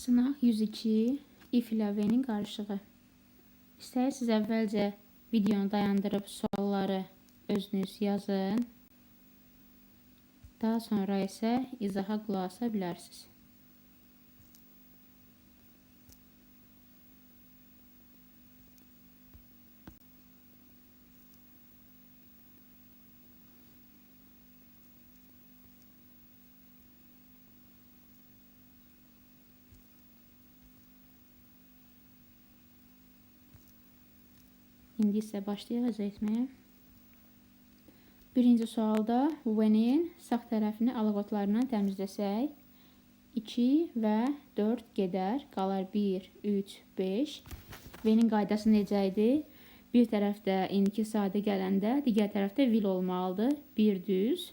Sınaq 102 if ilə v-nin qarışığı. İstəyirsiniz əvvəlcə videonu dayandırıb sualları özünüz yazın. Daha sonra isə izaha qulaq asa bilərsiniz. İndi isə başlayacağıq etməyə. Birinci sualda when-in sağ tərəfini alaqotlarından təmizləsək, 2 və 4 gedər, qalar 1, 3, 5. V-nin qaydası necə idi? Bir tərəfdə indiki sadə gələndə, digər tərəfdə will olmalıdır. Bir düz.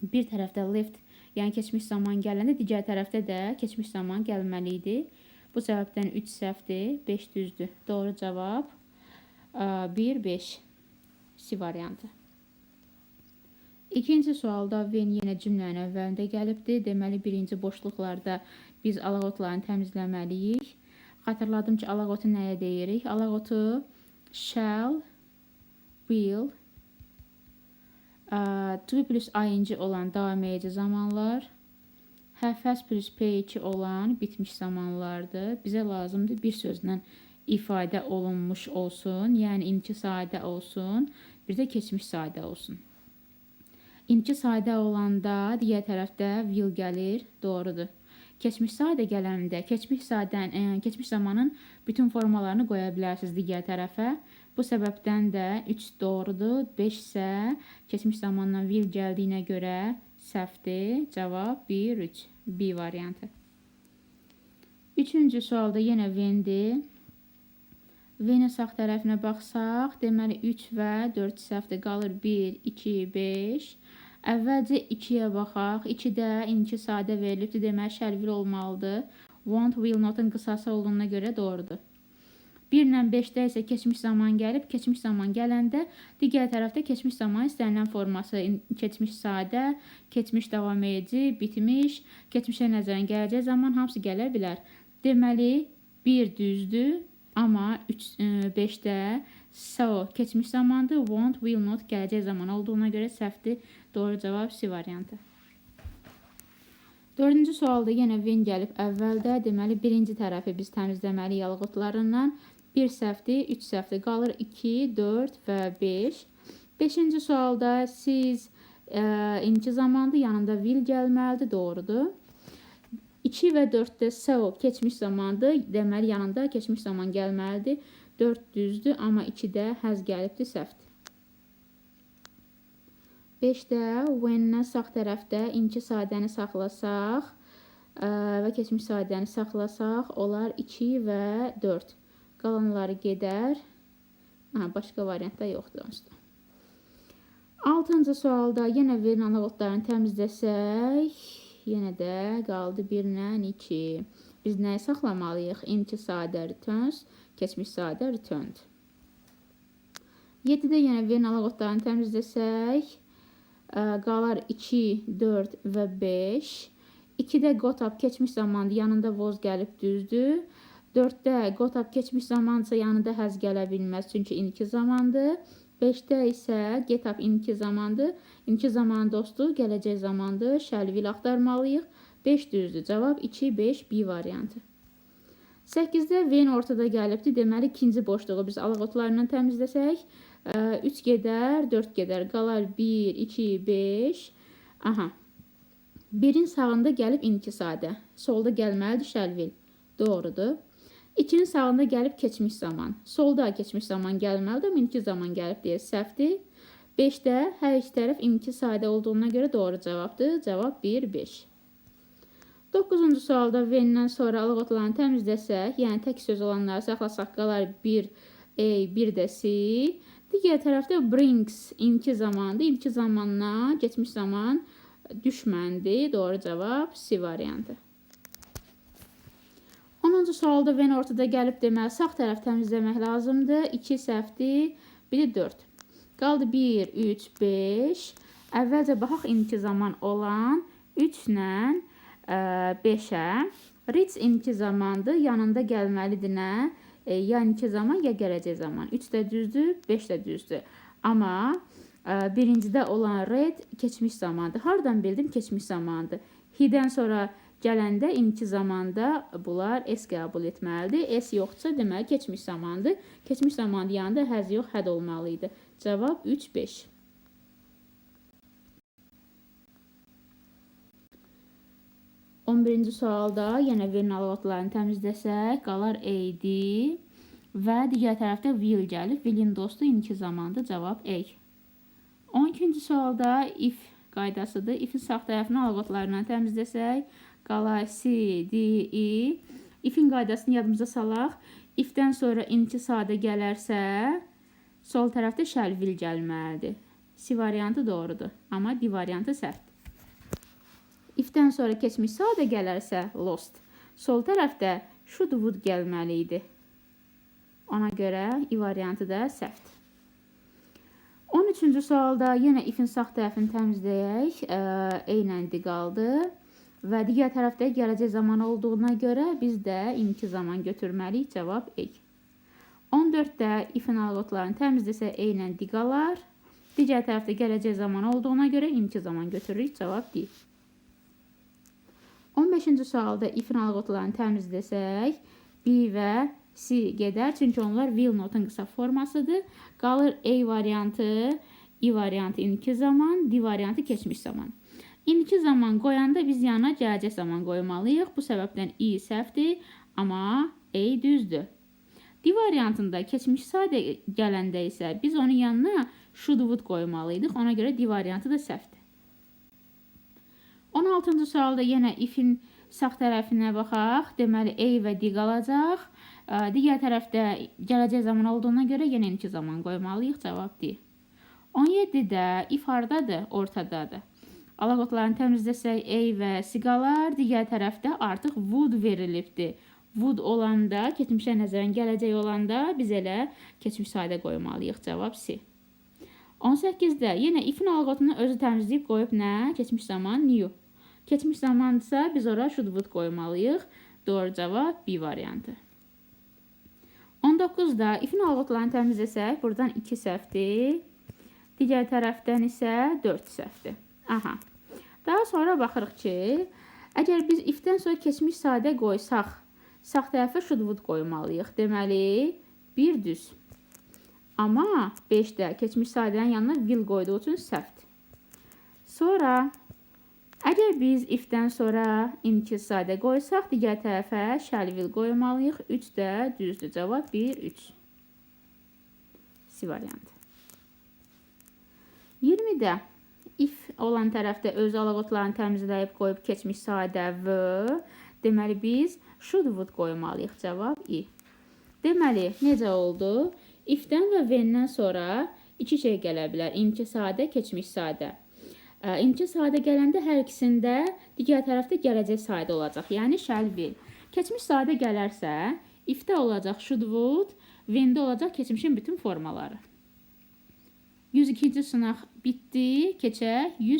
Bir tərəfdə left, yəni keçmiş zaman gələndə, digər tərəfdə də keçmiş zaman gəlməli idi. Bu səbəbdən 3 səhvdir, 5 düzdür. Doğru cavab 1, 5 C variantı. İkinci sualda Ven yenə cümlənin əvvəlində gəlibdir. Deməli, birinci boşluqlarda biz alaqotlarını təmizləməliyik. Xatırladım ki, alaqotu nəyə deyirik? Alaqotu shall, will, to plus ing olan davam edici zamanlar, has plus p2 olan bitmiş zamanlardır. Bizə lazımdır bir sözlə ifadə olunmuş olsun, yəni indiki sadə olsun, bir də keçmiş sadə olsun. İndiki sadə olanda digər tərəfdə will gəlir, doğrudur. Keçmiş sadə gələndə keçmiş sadən, e, keçmiş zamanın bütün formalarını qoya bilərsiniz digər tərəfə. Bu səbəbdən də 3 doğrudur, 5 isə keçmiş zamandan will gəldiyinə görə səhvdir. Cavab 1 3 B variantı. Üçüncü sualda yenə vendir. V-nin sağ tərəfinə baxsaq, deməli 3 və 4 səhvdir. Qalır 1, 2, 5. Əvvəlcə 2-yə baxaq. 2-də indiki sadə verilibdir. Deməli şərvil olmalıdır. Want, will not-un qısası olduğuna görə doğrudur. 1 ilə 5-də isə keçmiş zaman gəlib, keçmiş zaman gələndə digər tərəfdə keçmiş zaman istənilən forması keçmiş sadə, keçmiş davam edici, bitmiş, keçmişə nəzərən gələcək zaman hamısı gələ bilər. Deməli 1 düzdür, Amma 3 5-də so keçmiş zamandır, won't, will not gələcək zaman olduğuna görə səhvdir. Doğru cavab C variantı. Dördüncü sualda yenə when gəlib əvvəldə. Deməli, birinci tərəfi biz təmizləməliyik alqotlarından. 1 səhvdir, 3 səhvdir. Qalır 2, 4 və 5. Beşinci sualda siz ə, indiki zamandır, yanında will gəlməlidir, doğrudur. 2 və 4-də so keçmiş zamandır. Deməli yanında keçmiş zaman gəlməlidir. 4 düzdür, amma 2-də həz gəlibdir, səhvdir. 5-də when-dən sağ tərəfdə inki sadəni saxlasaq və keçmiş sadəni saxlasaq, olar 2 və 4. Qalanları gedər. Ha, başqa variantda yoxdur onsuz. 6-cı sualda yenə verilən analoqlarını təmizləsək, Yenə də qaldı 1 ilə 2. Biz nəyi saxlamalıyıq? İndiki sadə returns, keçmiş sadə returned. 7-də yenə verin alaqotlarını təmizləsək, qalar 2, 4 və 5. 2-də got up keçmiş zamandır, yanında was gəlib düzdür. 4-də got up keçmiş zamansa yanında həz gələ bilməz, çünki indiki zamandır. 5-də isə get up indiki zamandır. İndiki zaman dostu gələcək zamandır. Shall will axtarmalıyıq. 5 düzdür. Cavab 2, 5, B variantı. 8-də when ortada gəlibdir. Deməli, ikinci boşluğu biz alaqotlarından təmizləsək, 3 gedər, 4 gedər. Qalar 1, 2, 5. Aha. 1-in sağında gəlib indiki sadə. Solda gəlməlidir will. Doğrudur. 2-nin sağında gəlib keçmiş zaman. Solda keçmiş zaman gəlməlidir, indiki zaman gəlib deyə səhvdir. 5-də hər iki tərəf indiki sadə olduğuna görə doğru cavabdır. Cavab 1, 5. 9-cu sualda when-dən sonra alqotlarını təmizləsək, yəni tək söz olanları saxlasaq qalar 1 A, 1 də C. Digər tərəfdə brings indiki zamandır. İndiki zamandan keçmiş zaman düşməndir. Doğru cavab C variantı. 10-cu sualda ven ortada gəlib deməli sağ tərəf təmizləmək lazımdır. 2 səhvdir, biri 4. Qaldı 1, 3, 5. Əvvəlcə baxaq indiki zaman olan 3 ilə 5-ə Ritz indiki zamandır. Yanında gəlməlidir nə? E, ya indiki zaman, ya gələcək zaman. 3 də düzdür, 5 də düzdür. Amma e, birincidə olan red keçmiş zamandır. Hardan bildim keçmiş zamandır? He-dən sonra gələndə indiki zamanda bunlar s qəbul etməlidir. S yoxdursa deməli keçmiş zamandır. Keçmiş zamanın yanında has yox, had olmalı idi. Cavab 3 5. 11-ci sualda yenə verin əlamatlarını təmizləsək, qalar AD və digər tərəfdə will gəlir. Willin dostu indiki zamanda cavab A. 12-ci sualda if qaydasıdır. If-in sağ tərəfini əlamatlarından təmizləsək, qalar C, D, E. If-in qaydasını yadımıza salaq. If-dən sonra indiki sadə gələrsə, sol tərəfdə will gəlməlidir. C variantı doğrudur, amma D variantı səhvdir. If-dən sonra keçmiş sadə gələrsə lost. Sol tərəfdə should would gəlməli idi. Ona görə i variantı da səhvdir. 13-cü sualda yenə if-in sağ tərəfini təmizləyək. Ə, eynəndi qaldı. Və digər tərəfdə gələcək zaman olduğuna görə biz də indiki zaman götürməliyik. Cavab E. 14-də if-in alqotlarını təmizləsək eynəndi qalar. Digər tərəfdə gələcək zaman olduğuna görə indiki zaman götürürük. Cavab D. 15-ci sualda if-in alqotlarını təmizləsək, B və C gedər, çünki onlar will notun qısa formasıdır. Qalır A variantı, I variantı indiki zaman, D variantı keçmiş zaman. İndiki zaman qoyanda biz yana gələcək zaman qoymalıyıq. Bu səbəbdən I səhvdir, amma A düzdür. D variantında keçmiş sadə gələndə isə biz onun yanına should would qoymalıydıq. Ona görə D variantı da səhvdir. 16-cı sualda yenə if-in sağ tərəfinə baxaq. Deməli A və D qalacaq. Digər tərəfdə gələcək zaman olduğuna görə yenə indiki zaman qoymalıyıq. Cavab D. 17-də if hardadır? Ortadadır. Alaqotlarını təmizləsək A və C qalar. Digər tərəfdə artıq would verilibdir. Would olanda, keçmişə nəzərən gələcək olanda biz elə keçmiş sadə qoymalıyıq. Cavab C. 18-də yenə if-in alqotunu özü təmizləyib qoyub nə? Keçmiş zaman new. Keçmiş zamandırsa biz ora should would qoymalıyıq. Doğru cavab B variantı. 19-da if-in alqotlarını təmizləsək, buradan 2 səhvdir. Digər tərəfdən isə 4 səhvdir. Aha. Daha sonra baxırıq ki, əgər biz if-dən sonra keçmiş sadə qoysaq, sağ tərəfə would qoymalıyıq. Deməli, 1 düz. Amma 5-də keçmiş sadənin yanına will qoyduğu üçün səhvdir. Sonra əgər biz if-dən sonra indiki sadə qoysaq, digər tərəfə shall will qoymalıyıq. 3 də düzdür. Cavab 1 3. C variantı. 20-də if olan tərəfdə öz alaqotlarını təmizləyib qoyub keçmiş sadə v. Deməli biz should would qoymalıyıq. Cavab i. Deməli necə oldu? If-dən və when-dən sonra iki şey gələ bilər. İndiki sadə, keçmiş sadə. İndiki sadə gələndə hər ikisində digər tərəfdə gələcək sadə olacaq. Yəni shall will. Keçmiş sadə gələrsə, if-də olacaq should would, when-də olacaq keçmişin bütün formaları. 102-ci sınaq bitdi. Keçək 103